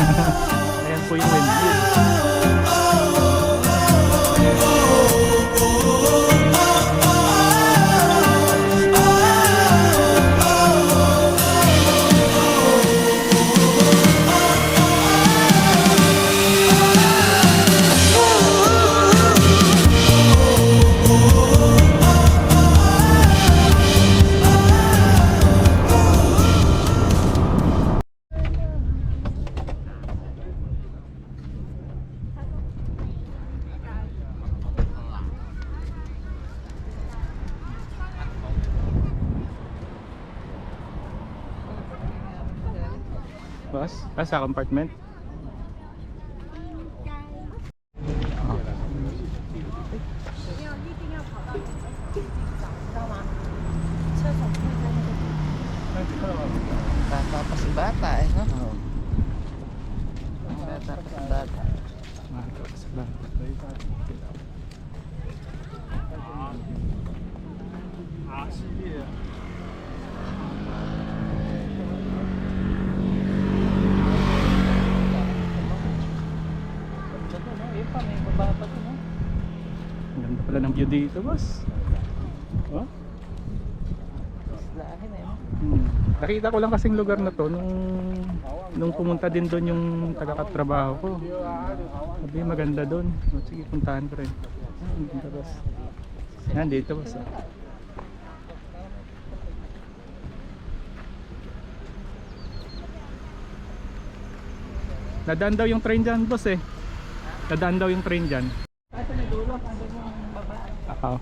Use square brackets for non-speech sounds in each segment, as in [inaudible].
Ayan po yung windmill. Sa compartment. Dito, boss. Oh? Hmm. Nakita ko lang kasing lugar na to nung nung pumunta din doon yung taga-katrabaho ko. Sabi maganda doon. Sige, puntahan ko rin. Ganda, boss. Yan, dito, boss. oh. Nadaan daw yung train dyan, boss eh. Nadaan daw yung train dyan. Ah, sa may dulo, andun yung baba. Oo.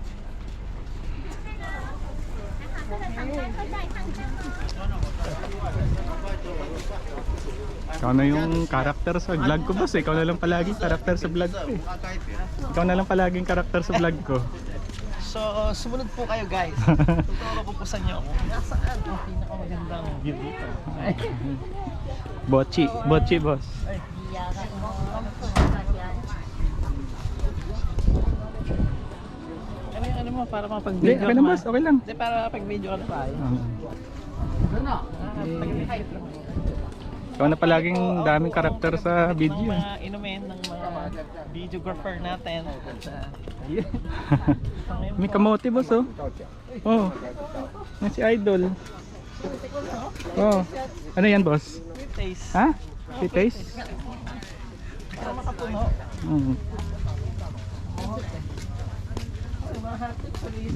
Ikaw na yung karakter sa vlog ko boss eh. Ikaw na lang palaging karakter sa vlog ko eh. Ikaw na lang palaging karakter sa vlog ko. So, sumunod po kayo guys. [laughs] Tuturo ko po sa inyo kung nasaan ang pinakamagandang view dito. Ay, Bochi, bochi boss. ano yung ano mo, para Hindi, makapag-video okay lang boss, okay lang. Hindi, para makapag-video ka na pa. Ah, pag- ikaw na palaging daming karakter sa video. eh. mga inumin ng mga videographer natin. [laughs] May kamote boss oh. Oh. Yan si Idol. Oh. Ano yan boss? Taste. Ha? Sweet taste? Para makapuno. Mm.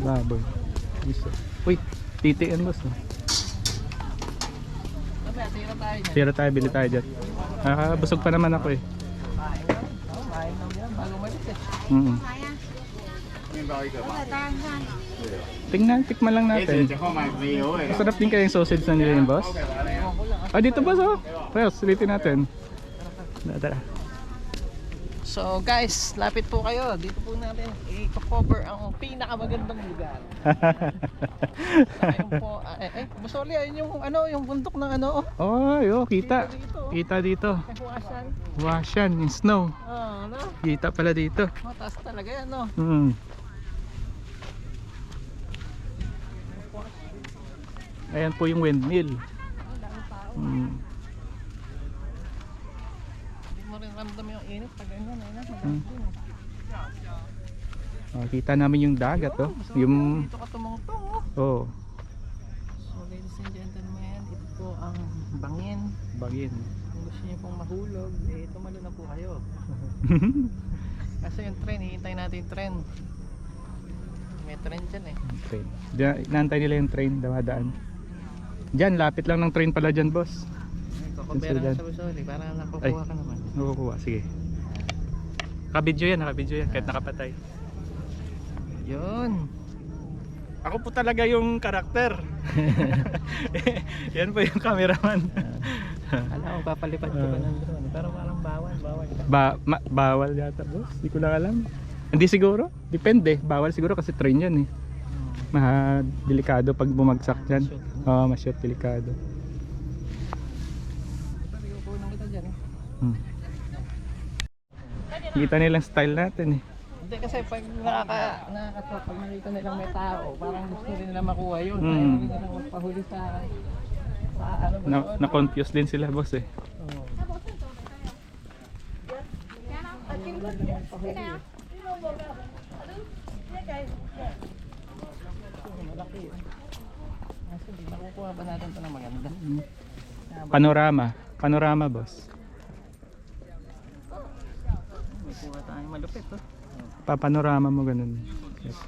Laboy. Isa. Uy, titiin boss. No? Tira tayo dyan. Tayo, bili tayo dyan. Nakakabusog pa naman ako eh. Mm -hmm. Tingnan, tikman lang natin. Masarap din kaya yung sausage na nila yung boss. Ah, dito boss oh. Pwes, ulitin natin. Tara, tara. So guys, lapit po kayo. Dito po natin i-cover ang pinakamagandang lugar. [laughs] Ayun po, ah, eh, eh, Musoli, ayun yung ano, yung bundok ng ano, oh. yo, kita. Dito, oh. Kita dito. Kahuasan. Washan, yung snow. Oh, no? Kita pala dito. Mataas talaga yan, no? Hmm. Ayan po yung windmill. Hmm. Rin ramdam yung init pag ganyan, ayun na. Hmm. Maganda din. Oh, kita namin yung dagat oh. Yung Dito ka tumungtong, oh. oh, So ladies and gentlemen, ito po ang bangin. bagin. Kung gusto niyo pong mahulog, eh tumalo na po kayo. [laughs] Kasi yung tren, hihintay natin yung tren. May tren dyan eh. train. Diyan, inaantay nila yung train dumadaan. Diyan, lapit lang ng train pala dyan, boss. Dyan. mo sa Busoli para Ay. nakukuha ka naman. Nakukuha, sige. Nakabidyo yan, nakabidyo yan, kahit nakapatay. Yun. Ako po talaga yung karakter. [laughs] yan po yung cameraman. Alam ko papalipad ko pa Ah. ng drone. Pero parang bawal, bawal. ba ma- bawal yata, boss. Hindi ko lang alam. Hindi siguro. Depende. Bawal siguro kasi train yan eh. Maha delikado pag bumagsak dyan. Oo, ma-shoot delikado. Hmm. Kita nilang style natin eh. Hindi kasi pag nakaka, nakakatawa, pag nakita nilang may tao, parang gusto rin nila makuha yun. Hmm. Ayaw rin nila magpahuli sa, sa ano ba na, Na-confuse din sila boss eh. Oh. Malaki yun. Nakukuha ba natin ito ng maganda? Panorama. Panorama boss. Malupit oh. Papanorama mo ganun. Yes.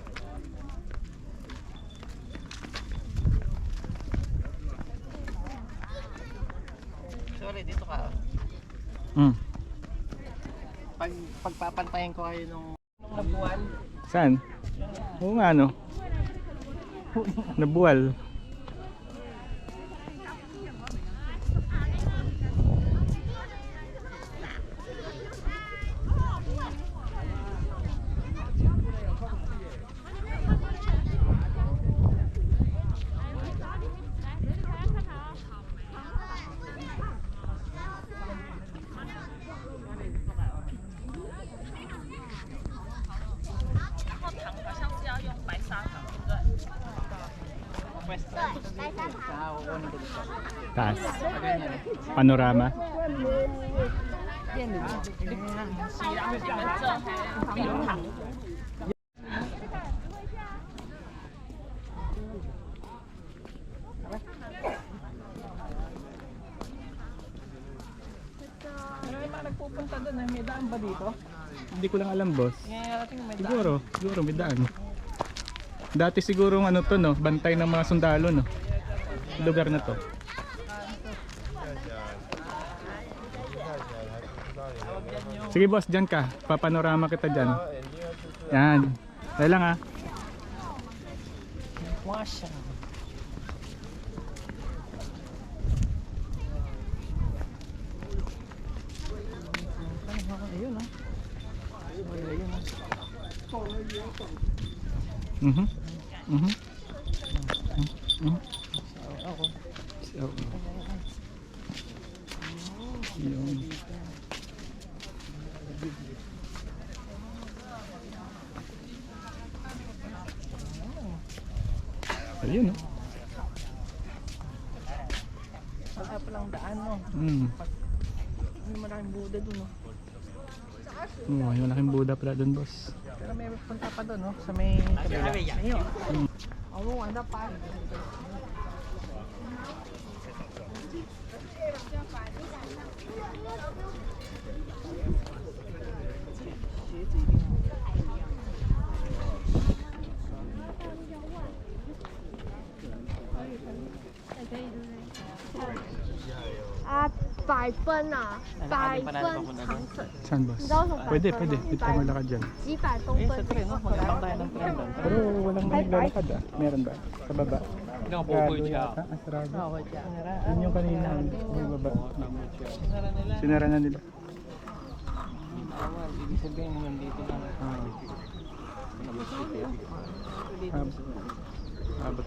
Sorry, dito ka. Mm. Pag pagpapantayan ko kayo nung nung nabuwan, Saan? Oo nga, no? [laughs] Nabuwal. Taas. Panorama. Nagpupunta doon. May daan dito? Hindi ko lang alam, boss. Siguro, siguro may daan. Dati siguro ano to no, bantay ng mga sundalo no. Lugar na to. Sige boss, dyan ka. Papanorama kita dyan. Yan. Dahil lang ah. Washa. Ayun ah. Wala yun ah. Mhm. Mhm. Mhm. Ako. So, yun. Ayun oh. Wala palang daan no. Mm. May malaking Buddha dun no. Oh, yung malaking Buddha pala dun, boss. Pero may punta pa doon no. Sa may kabila. Ayun. Mm. Oo, ano pa. Ah, 百分啊，百分肠粉， Saan, boss? 你知道为什么百 Pwede, 分 pwede. 吗？ Dito tayo malakad dyan.几百公 Eh, 分 sa tren no. Magkakaroon tayo ng tren doon. Pero walang naglalakad ah. Meron ba? Sa baba? Sarado yata. Ah, sarado. Oo, dyan. Yun yung kanina. Yung baba. Sinara nila. Sinara na nila. Awal. Ibig sabihin nandito lang. Ah, Dito. ab- abot.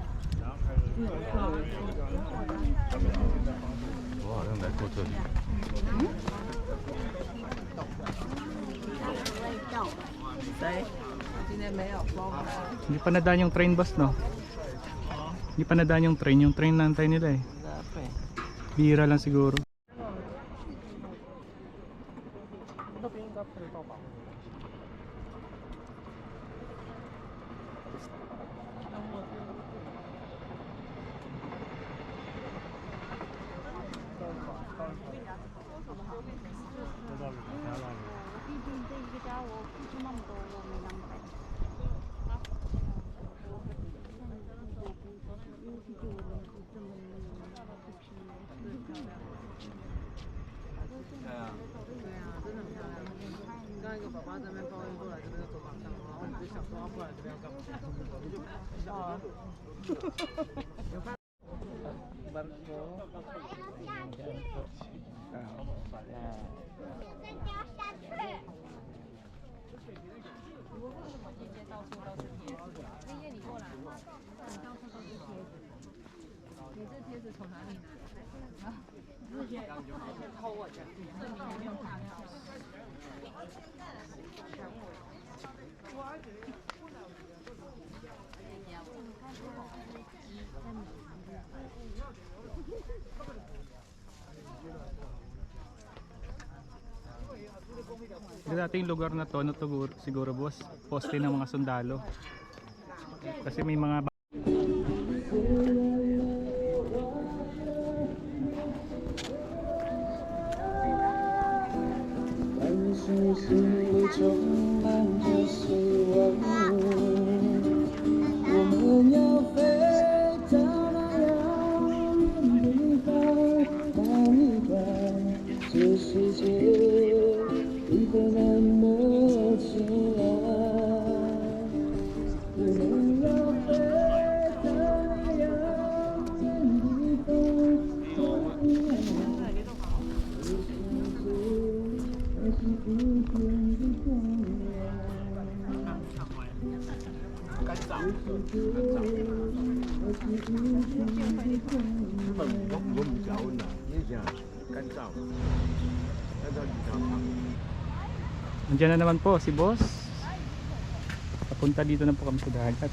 我好像来过这里。 Hindi pa nadaan yung train boss, no? Hindi pa nadaan yung train. Yung train nantay nila eh. 是是，因为，我毕竟这一个家我付出那么多，我没那么白。宝宝这边抱过来，这边要走马场，然后我就想抓过来，这边要干嘛？哦，呵呵呵。Yung dating lugar na to, no, siguro, siguro boss, poste ng mga sundalo. Kasi may mga Nandiyan na naman po si boss. Papunta dito na po kami sa dagat.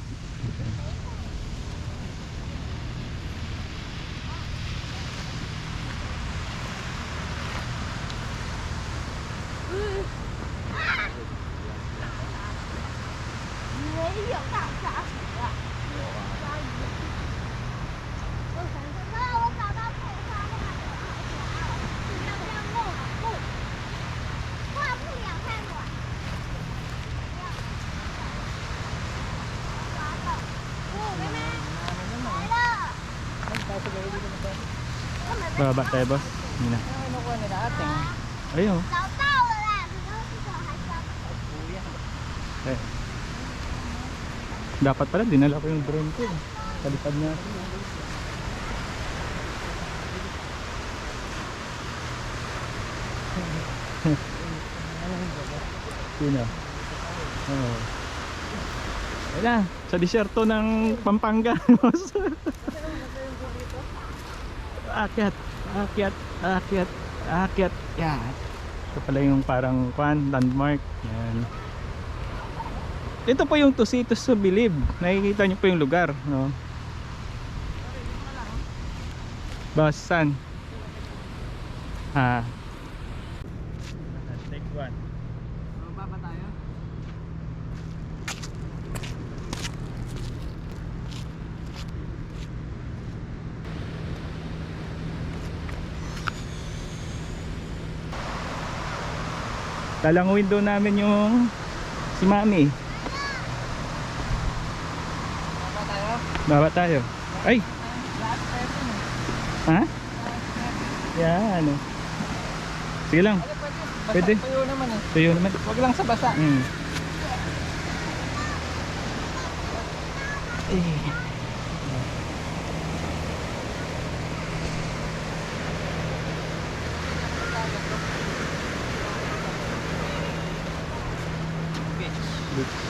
Bababa tayo boss. Yun na. Nakuha nila ating. Ayun. Oh. Eh. Dapat pala dinala ko yung drone ko. Eh. Kalipad niya ako. [laughs] Yun na. Oo. Ayun. Sa disyerto ng Pampanga. [laughs] Akyat akyat, akyat, akyat. Yan. Ito pala yung parang kwan, landmark. Yan. Ito po yung Tusitos to Believe. Nakikita niyo po yung lugar, no? Boss, saan? Ah. Take one. Baba tayo? Talanguin doon namin yung si Mami. Baba tayo? Baba tayo. Ay! Ha? Yan. ano. Sige lang. Pwede? Tuyo naman eh. Tuyo naman. Huwag lang sa basa. Mm. Eh. with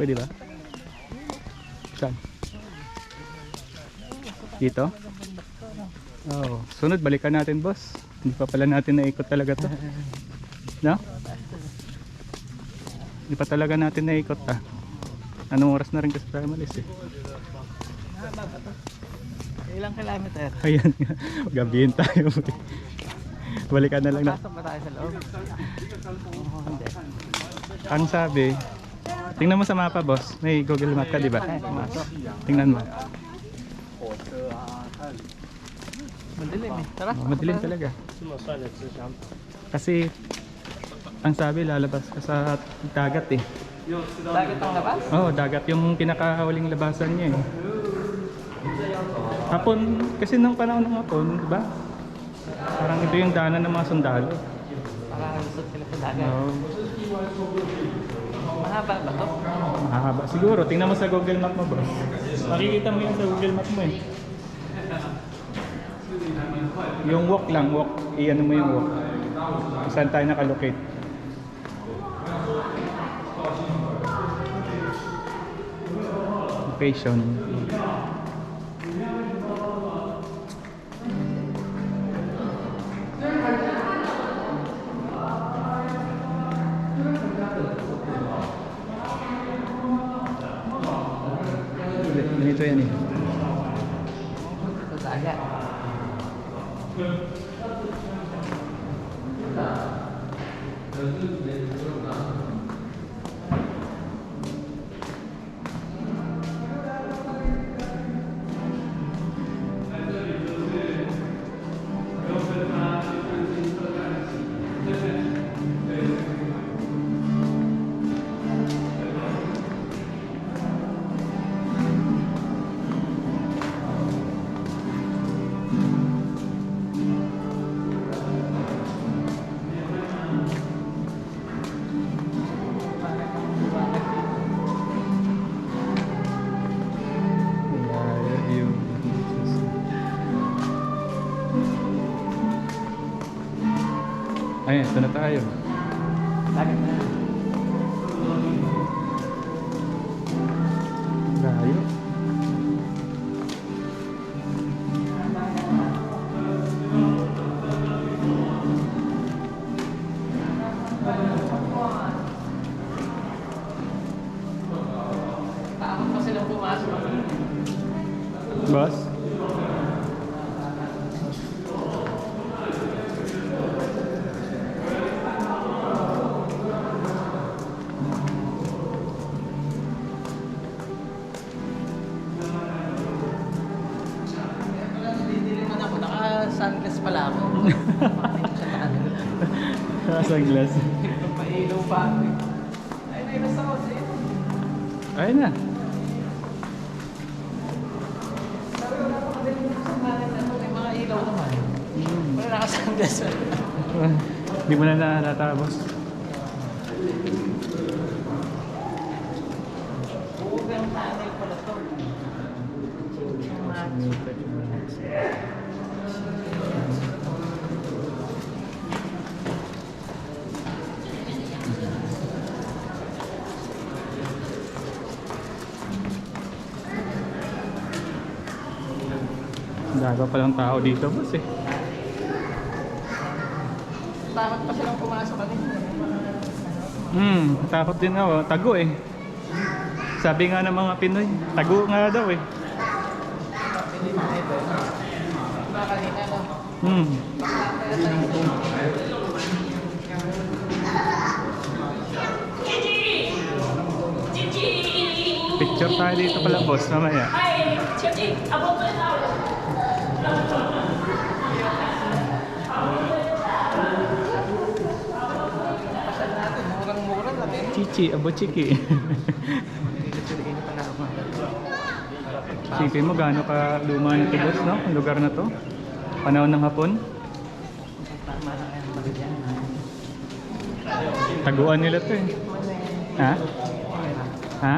Pwede ba? Saan? Dito? Oo. Sunod, balikan natin boss. Hindi pa pala natin naikot talaga to. No? Hindi pa talaga natin naikot ah. Anong oras na rin kasi tayo malis eh. Ilang kilometer? Ayan nga. [laughs] Gabihin tayo. Balikan na lang na. Pasok ba tayo sa loob? Ang sabi, Tingnan mo sa mapa, boss. May Google Map ka, di ba? Tingnan mo. Madilim eh. Tara. Oh, madilim talaga. Kasi ang sabi lalabas ka sa dagat eh. Dagat ang labas? Oo, oh, dagat yung pinakahuling labasan niya eh. Hapon, kasi nung panahon ng hapon, di ba? Parang ito yung daanan ng mga sundalo. Parang lusot sila sa dagat. Oo. No. Mahaba ba to? Mahaba. Siguro, tingnan mo sa Google Map mo boss. Makikita mo yan sa Google Map mo eh. Yung walk lang, walk. Iyan mo yung walk. Saan tayo nakalocate. Location. Ganito yan eh. Boss? Mo na nahalata, boss. Huwag ang tunnel pala to. Daga pa lang tao dito, boss eh. Takot pa silang pumasok kanina. Hmm, takot din ako. Tago eh. Sabi nga ng mga Pinoy, tago nga daw eh. Hmm. Picture tayo dito pala, boss, mamaya. Pasal lang. Chichi, abo chiki. Hindi pa na ako. Isipin mo gaano ka luma nito, boss, no? Ang lugar na to. Panahon ng hapon. Taguan nila to eh. Ha? Ha?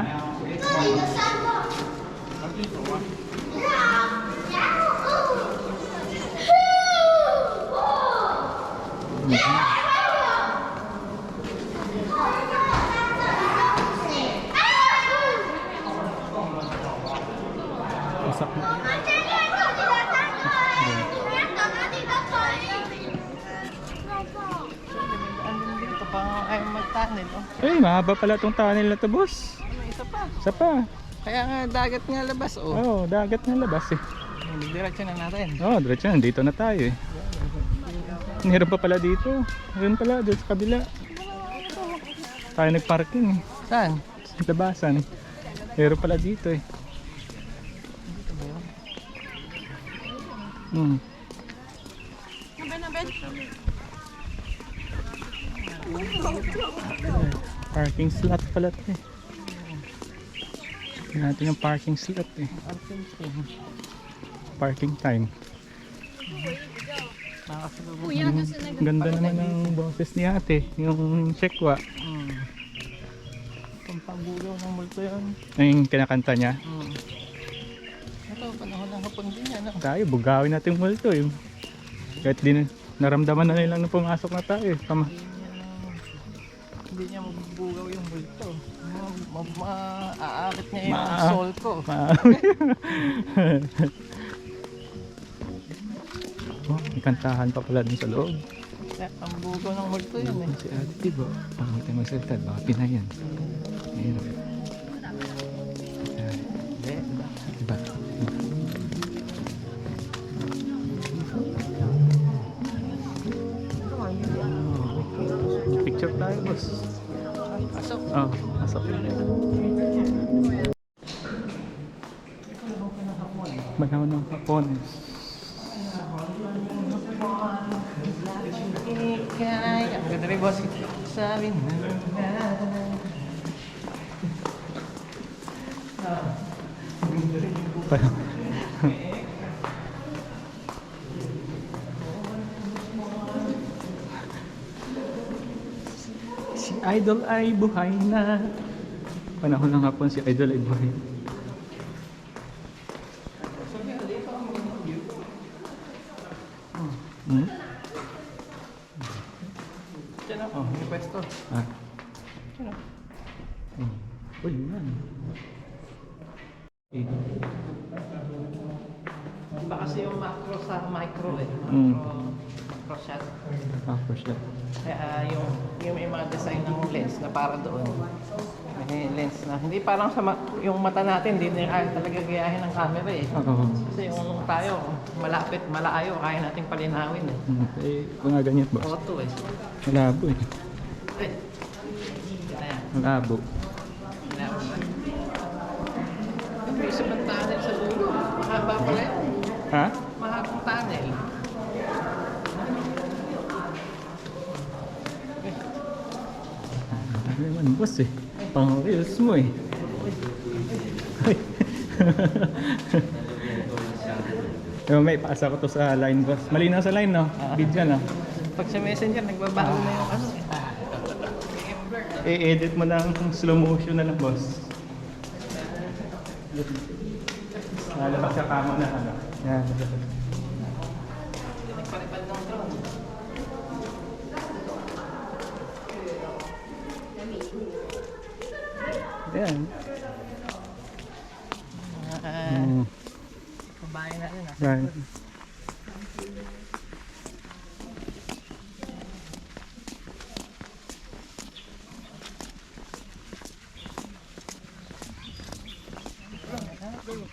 Ano dito pa ayaw oh. Eh, mahaba pala tong tunnel na to, boss. Ano, isa pa. Isa pa. Kaya nga dagat nga labas, oh. Oo, oh, dagat na labas eh. Diretso na natin. Oo, oh, diretso na. Dito na tayo eh. Meron pa pala dito. Meron pala, doon sa kabila. Tayo nagparking eh. Saan? Sa labasan. Meron pala dito eh. Dito ba yun? Hmm. Parking slot pala to eh. Tingnan natin yung parking slot eh. Parking time. Nakakasalubong. Ang ganda naman ng boses ni ate. Yung Shekwa. Hmm. Pampagulaw ng multo yan. Yung kinakanta niya. Hmm. Ito, panahon ng hapon din yan. Oh. Tayo, bugawin natin yung multo. Yung, kahit din naramdaman na nilang na pumasok na tayo. eh. Tama. Hindi niya mabubugaw yung multo. Ma, ma, maaakit niya yung Ma- soul ko. [laughs] Oh, may kantahan pa pala dun sa loob. Kaya ang bugaw ng multo yun eh. Si ate, diba? Pag tayo magsalita, baka pinayan. Ayun. Sabi na. Parang- si Idol ay buhay na. Panahon ng hapon si Idol ay buhay. Hmm? Para doon. May lens na, hindi parang sa ma- yung mata natin, hindi na kaya talaga gayahin ng camera eh. Kasi yung tayo, malapit, malayo, kaya nating palinawin eh. Hmm. Eh, mga ganyan, boss. Auto eh. Malabo eh. Ay. Ayan. Malabo. Malabo isa pang tunnel sa dulo. Mahaba pala yun. Ha? Mahabang tunnel. Ano boss eh. Pang reels mo eh. Pero [laughs] may paasa ko to sa line, boss. Mali na sa line, no? Video, no? Pag sa messenger, nagbabago na yung ano eh. I-edit mo ng slow motion na lang, boss. Lalabas sa kama na, ano? Yan. Kabayan natin ah. Yan.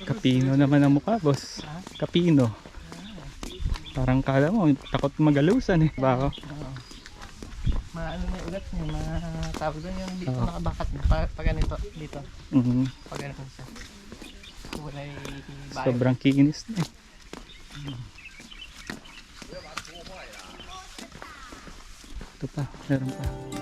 Kapino naman ang mukha, boss. Kapino. Parang kala mo, takot magalusan eh. Baka. Oo. Maano na ugat niya, matawag doon yung dito Oo. nakabakat pag, pag ganito, dito, Mhm. pag ganito siya. Kulay bayo. Sobrang kinis na eh. Ito pa, meron pa.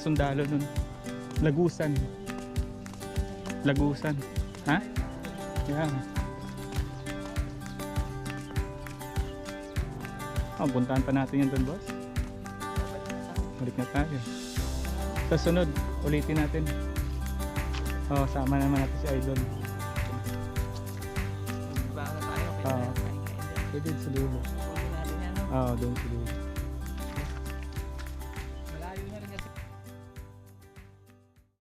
Mga sundalo nun. Lagusan. Lagusan. Ha? Yan. Oh, puntahan pa natin yun doon, boss. Balik na tayo. Sa sunod, ulitin natin. Oh, sama naman natin si Idol. Dyan. Pwede sa dulo. Yan? Oo, doon sa dulo.